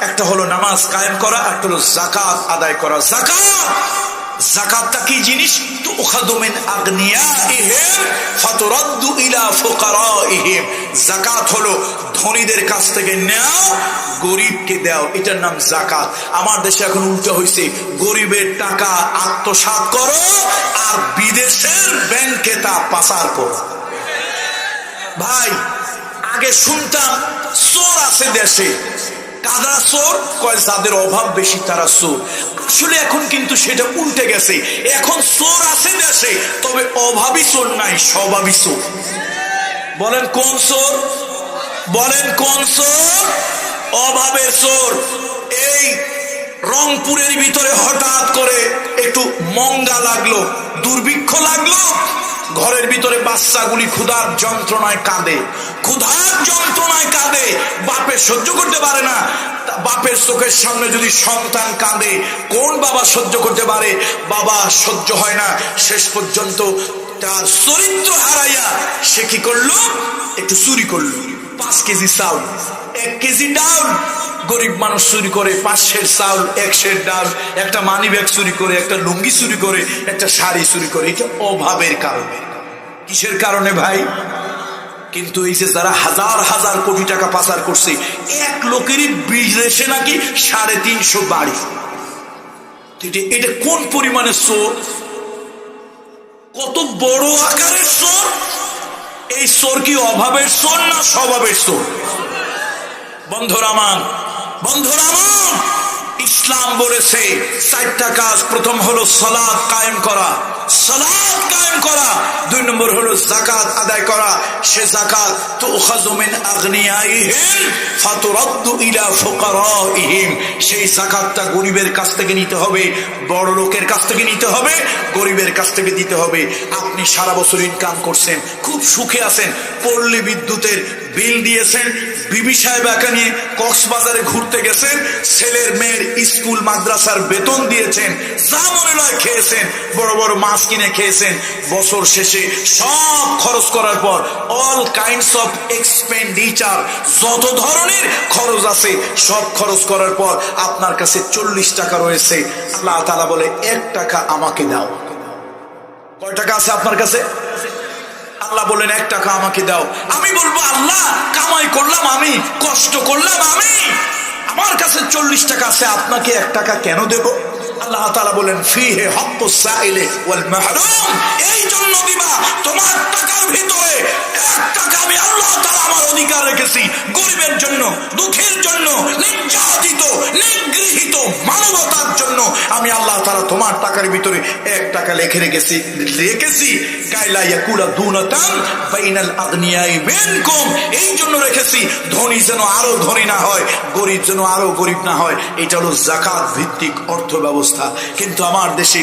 একটা হলো নামাজ কায়েম করা, একটা হলো জাকাত আদায় করা। জাকাত জাকাতটা কি জিনিস? আগনিয়া ইলা জাকাত হলো ধনীদের কাছ থেকে গরিবকে দাও এটার নাম জাকাত আমার দেশে এখন উল্টো গরিবের টাকা আত্মসাৎ করো আর বিদেশের ব্যাংকে তা পাচার করো। ভাই, আগে শুনতাম চোর আছে দেশে কাদা চোর কয়, যাদের অভাব বেশি, তারা চোর আসলে এখন কিন্তু সেটা উল্টে গেছে। এখন চোর আছে দেশে, তবে অভাবী চোর নাই, স্বভাবী চোর বলেন কোন চোর বলেন কোন চোর অভাবের চোর এই রংপুরের ভিতরে হঠাৎ করে একটু মঙ্গা লাগল, দুর্ভিক্ষ লাগল ঘরের ভিতরে বাচ্চাগুলি ক্ষুধার যন্ত্রণায় কাঁদে। ক্ষুধার যন্ত্রণায় কাঁদে। বাপে সহ্য করতে পারে না। বাপের চোখের সামনে যদি সন্তান কাঁদে, কোন বাবা সহ্য করতে পারে? বাবা সহ্য হয় না। শেষ পর্যন্ত তার চরিত্র হারাইয়া সে কি করল? একটু চুরি করল। পাঁচ কেজি চাউল, এক কেজি ডাউল গরিব মানুষ চুরি করে পাঁচশের চাউল একশের ডাল, একটা মানি ব্যাগ চুরি করে, একটা লুঙ্গি চুরি করে, একটা শাড়ি চুরি করে, এটা অভাবের কারণে। কিসের কারণে ভাই? কিন্তু এই যে যারা হাজার হাজার কোটি টাকা পাচার করছে, এক লোকেরই বিদেশে নাকি সাড়ে তিনশো বাড়ি। এটা কোন পরিমাণে চোর? কত বড় আকারের চোর? এই চোর কি অভাবের চোর না স্বভাবের চোর? বন্ধুরামান বন্ধুরামান ইসলাম বলেছে, চারটা কাজ, প্রথম হলো সলাদ কায়েম করা। সলাদ কায়েম করা। দুই নম্বর হলো জাকাত আদায় করা। সে জাকাত তো ওখাজমিন আগনিয়াইহিম, ফাতুরাদ্দু ইলা ফুকারাইহিম। সেই জাকাতটা গরিবের কাছ থেকে নিতে হবে, বড় লোকের কাছ থেকে নিতে হবে, গরিবের কাছ থেকে দিতে হবে। আপনি সারা বছর ইনকাম করছেন, খুব সুখে আছেন পল্লী বিদ্যুতের বিল দিয়েছেন, বিবি সাহেব একা নিয়ে কক্সবাজারে ঘুরতে গেছেন, ছেলের মেয়ের স্কুল মাদ্রাসার বেতন দিয়েছেন, যা মনে লয় খেয়েছেন, বড় বড় মাছ কিনে খেয়েছেন। বছর শেষে সব খরচ করার পর অল কাইন্ডস অফ এক্সপেন্ডিচার যত ধরনের খরচ আছে, সব খরচ করার পর আপনার কাছে চল্লিশ টাকা রয়েছে। আল্লাহ তালা বলে, এক টাকা আমাকে দাও। কয় টাকা আছে আপনার কাছে? আল্লাহ বলেন, এক টাকা আমাকে দাও। আমি বলব, আল্লাহ, কামাই করলাম আমি, কষ্ট করলাম আমি। আমার কাছে চল্লিশ টাকা আছে, আপনাকে এক টাকা কেন দেব? আল্লাহ তালা বলেন ফি হে হক সাইলে ওয়াল এই জন্য দিবা, তোমার টাকার ভিতরে এক টাকা আমি আল্লাহ তালা আমার অধিকার রেখেছি। গরিবের জন্য, দুঃখের জন্য, নির্যাতিত, নিগৃহীত মানবতার জন্য আমি আল্লাহ তালা তোমার টাকার ভিতরে এক টাকা লেখে রেখেছি রেখেছি। এই জন্য রেখেছি, ধনী যেন আরও ধনী না হয়, গরিব যেন আরও গরিব না হয়। এটা হলো জাকাত ভিত্তিক অর্থ ব্যবস্থা কিন্তু আমার দেশে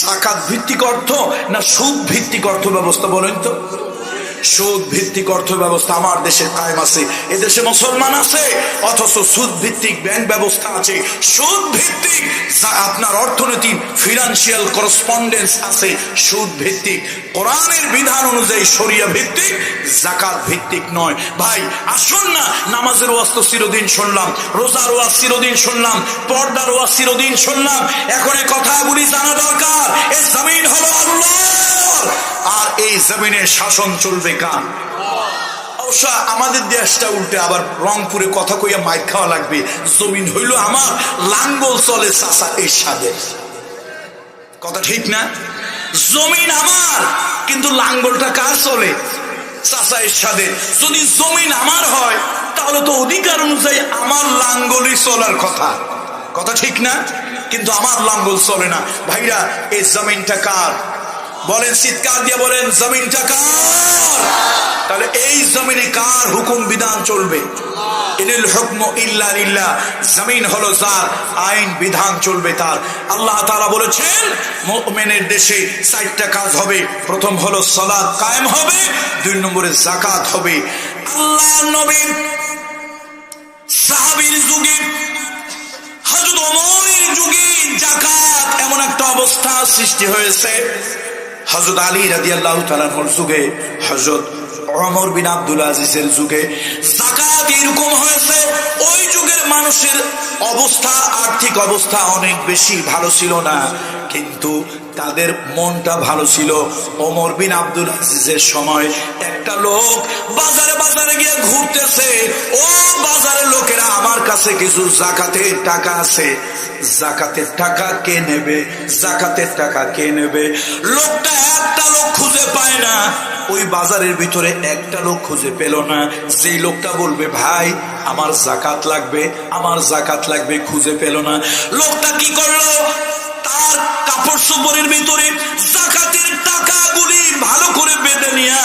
জাকাত ভিত্তিক অর্থ না সুদ ভিত্তিক অর্থ ব্যবস্থা বলেন তো? সুদ ভিত্তিক অর্থ ব্যবস্থা আমার দেশে কায়েম আছে, এদেশে মুসলমান আছে, অথচ সুদ ভিত্তিক ব্যাংক ব্যবস্থা আছে। সুদ ভিত্তিক আপনার অর্থনীতি ফিনান্সিয়াল করসপন্ডেন্স আছে সুদ ভিত্তিক কোরআনের বিধান অনুযায়ী সরিয়া ভিত্তিক, জাকাত ভিত্তিক নয়। ভাই, আসুন না, নামাজের ওয়াজ তো চিরদিন শুনলাম, রোজার ওয়াজ চিরদিন শুনলাম, পর্দার ওয়াজ চিরদিন শুনলাম। এখন এই কথাগুলি জানা দরকার এই জমিন হলো আল্লাহ। আর এই জমিনের শাসন চলবে কান আমাদের দেশটা উল্টে আবার রংপুরে কথা কইয়া মাইক খাওয়া লাগবে। জমিন হইল আমার, লাঙ্গল চলে চাষা এই সাদে কথা ঠিক না? জমিন আমার, কিন্তু লাঙ্গলটা কার চলে? চাষা এর সাদে যদি জমিন আমার হয়, তাহলে তো অধিকার অনুযায়ী আমার লাঙ্গলই চলার কথা। কথা ঠিক না? কিন্তু আমার লাঙ্গল চলে না। ভাইরা, এই জমিনটা কার? বলেন চিৎকার দিয়ে বলেন, জমিনটা কার? তাহলে এই জমিনে কার হুকুম বিধান চলবে? ইনিল হুকম জমিন আইন বিধান চলবে তার। আল্লাহ তাআলা বলেছেন দেশে কাজ হবে। প্রথম হলো হবে, দুই নম্বরে জাকাত হবে। আল্লাহ জাকাত এমন একটা অবস্থা সৃষ্টি হয়েছে। হজরত আলী রাজি আল্লাহ তালানোর যুগে হজরত অমর বিন আব্দুল আজিজের যুগে জাকাত এরকম হয়েছে, ওই যুগের মানুষের অবস্থা, আর্থিক অবস্থা অনেক বেশি ভালো ছিল না। কিন্তু তাদের মনটা ভালো ছিল ওমর বিন আব্দুল আজিজের সময়। একটা লোক বাজারে বাজারে গিয়ে ঘুরতেছে, ও বাজারের লোকেরা, আমার কাছে কিছু জাকাতের টাকা আছে। জাকাতের টাকা কে নেবে? জাকাতের টাকা কে নেবে? লোকটা একটা লোক খুঁজে পায় না। ওই বাজারের ভিতরে একটা লোক খুঁজে পেল না। যেই লোকটা বলবে, ভাই, আমার জাকাত লাগবে, আমার জাকাত লাগবে খুঁজে পেল না। লোকটা কি করল? তার কাপড় সুপরের ভিতরে জাকাতের টাকাগুলি ভালো করে বেঁধে নিয়ে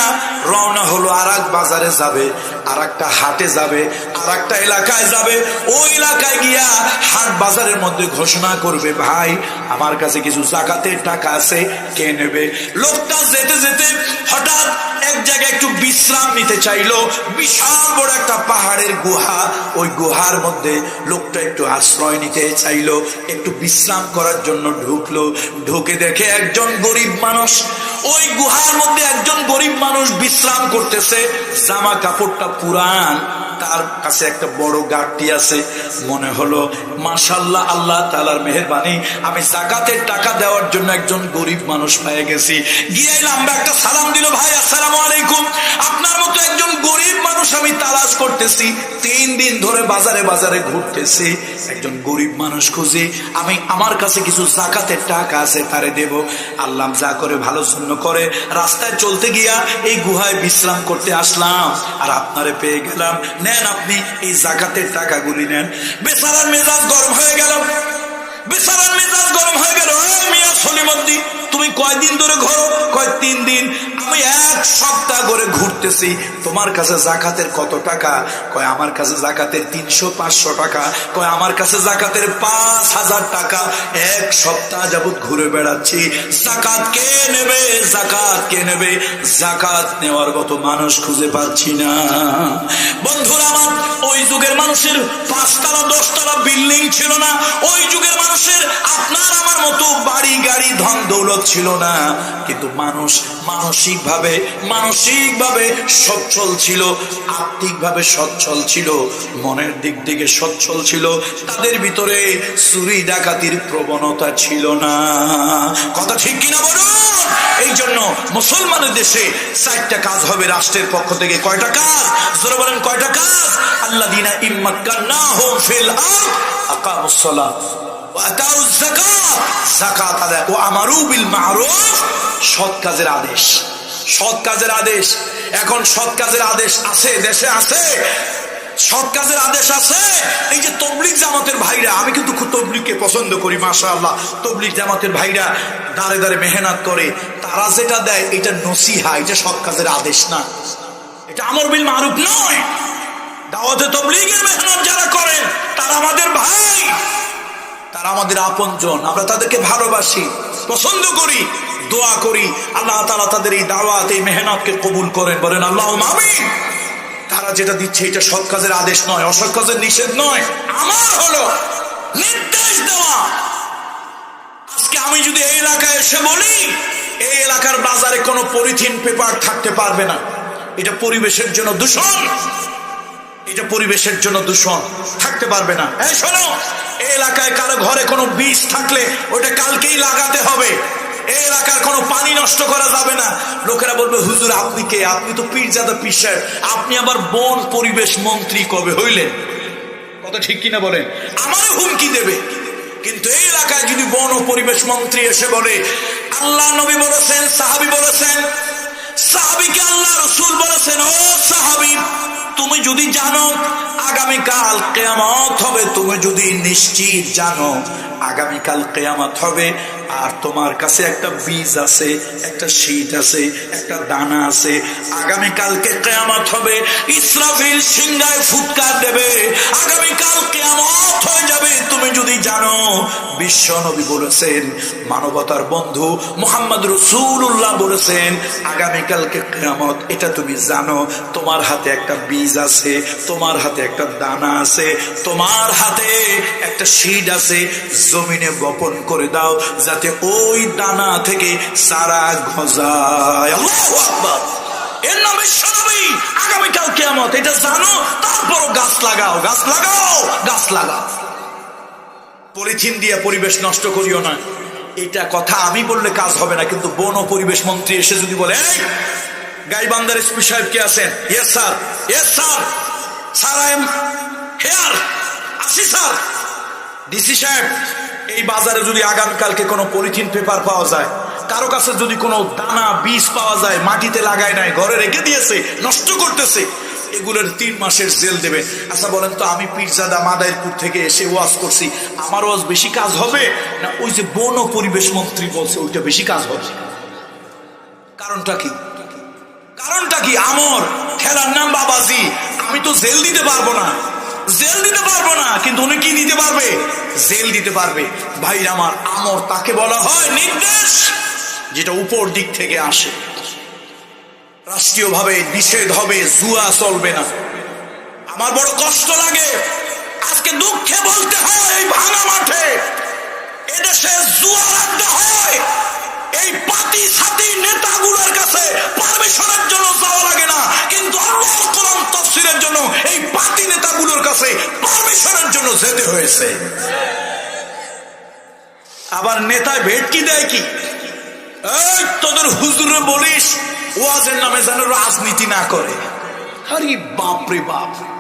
রওনা হলো আর বাজারে যাবে। আর একটা হাটে যাবে আর একটা এলাকায় যাবে। ওই এলাকায় গিয়া হাট বাজারের মধ্যে ঘোষণা করবে, ভাই, আমার কাছে কিছু জাকাতের টাকা আছে, কে নেবে? লোকটা যেতে যেতে হঠাৎ এক জায়গায় একটু বিশ্রাম নিতে চাইলো। বিশাল বড় একটা পাহাড়ের গুহা, ওই গুহার মধ্যে লোকটা একটু আশ্রয় নিতে চাইলো। একটু বিশ্রাম করার জন্য ঢুকলো। ঢুকে দেখে একজন গরিব মানুষ। ওই গুহার মধ্যে একজন গরিব মানুষ বিশ্রাম করতেছে। জামা কাপড়টা পুরান তার কাছে একটা বড় গাড়টি আছে। মনে হলো মাশাল্লাহ আল্লাহ তালার মেহরবানি, আমি জাকাতের টাকা দেওয়ার জন্য একজন গরিব মানুষ পেয়ে গেছি। গিয়ে আমরা একটা সালাম দিল, ভাই, আসসালাম আলাইকুম। আপনার মতো একজন গরিব মানুষ আমি তালাশ করতেছি। তিন দিন ধরে বাজারে বাজারে ঘুরতেছি। একজন গরিব মানুষ খুঁজি, আমি আমার কাছে কিছু জাকাতের টাকা আছে, তারে দেব। আল্লাহ যা করে ভালো জন্য করে। রাস্তায় চলতে গিয়া এই গুহায় বিশ্রাম করতে আসলাম। আর আপনারে পেয়ে গেলাম। নেন আপনি, এই জাকাতের টাকাগুলি নেন। বেচারার মেজাজ গরম হয়ে গেল। বেচারার মেজাজ গরম হয়ে গেল। মিয়া সলিমদ্দি, তুমি কয়দিন ধরে ঘোরো সপ্তাহ করে ঘুরতেছি। তোমার কাছে জাকাতের কত টাকা? কয়, আমার কাছে জাকাতের তিনশো, পাঁচশো টাকা। কয়, আমার কাছে জাকাতের পাঁচ হাজার টাকা। এক সপ্তাহ যাবত ঘুরে বেড়াচ্ছি। জাকাত কে নেবে? জাকাত কে নেবে? জাকাত নেওয়ার মতো মানুষ খুঁজে পাচ্ছি না। বন্ধুরা, আমার যুগের মানুষের পাঁচতলা, দশতলা বিল্ডিং ছিল না। ওই যুগের মানুষের আপনার আমার মতো বাড়ি, গাড়ি, ধন, দৌলত ছিল না। কিন্তু মানুষ মানসিক ভাবে মানসিক ভাবে সচ্ছল ছিল আর্থিক ভাবে সচ্ছল ছিল, মনের দিক থেকে সচ্ছল ছিল, তাদের ভিতরে চুরি, ডাকাতির প্রবণতা ছিল না। কথা ঠিক কিনা বলুন? এই জন্য মুসলমানের দেশে চারটা কাজ হবে, রাষ্ট্রের পক্ষ থেকে। কয়টা কাজ? জোরে বলেন, কয়টা কাজ? আল্লাহ দিনা আদেশ। সৎ কাজের আদেশ। এখন সৎ কাজের আদেশ আছে, দেশে আছে। সৎ কাজের আদেশ আছে। এই যে তবলিক জামাতের ভাইরা, আমি কিন্তু তবলিককে পছন্দ করি মাসা আল্লাহ তবলিক জামাতের ভাইরা দাঁড়ে দাঁড়ে মেহনত করে, তারা যেটা দেয়, এটা নসিহা, এটা সৎ কাজের আদেশ না। এটা আমর বিল মারুফ নয়। দাওয়াতে তবলিগের মেহনত যারা করেন, তারা আমাদের ভাই, তারা আমাদের আপনজন। আমরা তাদেরকে ভালোবাসি, পছন্দ করি, দোয়া করি। আল্লাহ তালা তাদের এই দাওয়াত, এই মেহনতকে কবুল করেন। বলেন আল্লাহ মামি তারা যেটা দিচ্ছে, এটা সৎ কাজের আদেশ নয়, অসৎ কাজের নিষেধ নয়। আমার হলো নির্দেশ দেওয়া। আজকে আমি যদি এই এলাকায় এসে বলি, এই এলাকার বাজারে কোনো পলিথিন পেপার থাকতে পারবে না। এটা পরিবেশের জন্য দূষণ। এটা পরিবেশের জন্য দূষণ থাকতে পারবে না। এই শোনো এই এলাকায় কারও ঘরে কোনো বীজ থাকলে ওটা কালকেই লাগাতে হবে। এই এলাকার কোনো পানি নষ্ট করা যাবে না। লোকেরা বলবে হুজুর আপনি কে? আপনি তো পীরজাদা পীর সাহেব। আপনি আবার বন পরিবেশ মন্ত্রী কবে হইলেন? কথা ঠিক কিনা বলেন? আমারও হুমকি দেবে। কিন্তু এই এলাকায় যদি বন ও পরিবেশ মন্ত্রী এসে বলে আল্লাহ নবী বলেছেন সাহাবি বলেছেন সাহাবিকে আল্লাহ রসুল বলেছেন, ও সাহাবি, তুমি যদি জানো আগামীকাল কেয়ামত হবে, তুমি যদি নিশ্চিত জানো আগামীকাল কেয়ামত হবে আর তোমার কাছে একটা বীজ আছে, একটা শীত আছে, একটা দানা আছে। আগামীকালকে কেয়ামত হবে, ইসরাফিল সিংহায় ফুৎকার দেবে। আগামী আগামীকাল কেয়ামত হয়ে যাবে। তুমি যদি জানো, বিশ্ব নবী বলেছেন, মানবতার বন্ধু মোহাম্মদ রসুল্লাহ বলেছেন, আগামীকালকে কেয়ামত, এটা তুমি জানো, তোমার হাতে একটা বীজ আছে, তোমার হাতে একটা দানা আছে, তোমার হাতে একটা শীত আছে, জমিনে বপন করে দাও, যাতে ওই দানা থেকে সারা আল্লাহু এর নাম বিশ্বনবী আগামীকাল কেয়ামত। এটা জানো? তারপরও গাছ লাগাও গাছ লাগাও গাছ লাগাও। পলিথিন দিয়ে পরিবেশ নষ্ট করিও না। এটা কথা আমি বললে কাজ হবে না কিন্তু বন ও পরিবেশ মন্ত্রী এসে যদি বলে "এই, গাইবান্ধার এসপি সাহেব কে আছেন? Yes sir yes sir sir I am here আসি স্যার ডিসি সাহেব, এই বাজারে যদি আগামীকালকে কোনো পলিথিন পেপার পাওয়া যায়, কারও কাছে যদি কোনো দানা, বীজ পাওয়া যায়, মাটিতে লাগায় নাই, ঘরে রেখে দিয়েছে, নষ্ট করতেছে, এগুলোর তিন মাসের জেল দেবে। আচ্ছা বলেন তো, আমি পীরজাদা মাদাইরপুর থেকে এসে ওয়াজ করছি, আমার ওয়াজ বেশি কাজ হবে? না, ওই যে বন ও পরিবেশ মন্ত্রী বলছে, ওইটা বেশি কাজ হবে? কারণটা কি? কারণটা কি? আমর, খেলার নাম বাবাজি, আমি তো জেল দিতে পারব না। জেল দিতে পারব না, কিন্তু উনি কি দিতে পারবে? জেল দিতে পারবে। ভাই আমার আমর তাকে বলা হয় নির্দেশ, যেটা উপর দিক থেকে আসে। রাষ্ট্রীয়ভাবে নিষেধ হবে, জুয়া চলবে না। আমার বড় কষ্ট লাগে, আজকে দুঃখে বলতে হয় এই ভাঙা মাঠে, এদেশে জুয়া রাখতে হয়। এই পাতি সাতি নেতাগুলোর কাছে পারমিশনের জন্য যেতে হয়েছে। আবার নেতায় ভেটকি দেয় কি? তোদের হুজুরে বলিস, ওয়াজের নামে যেন রাজনীতি না করে। আরে বাপরে বাপরে বাপ।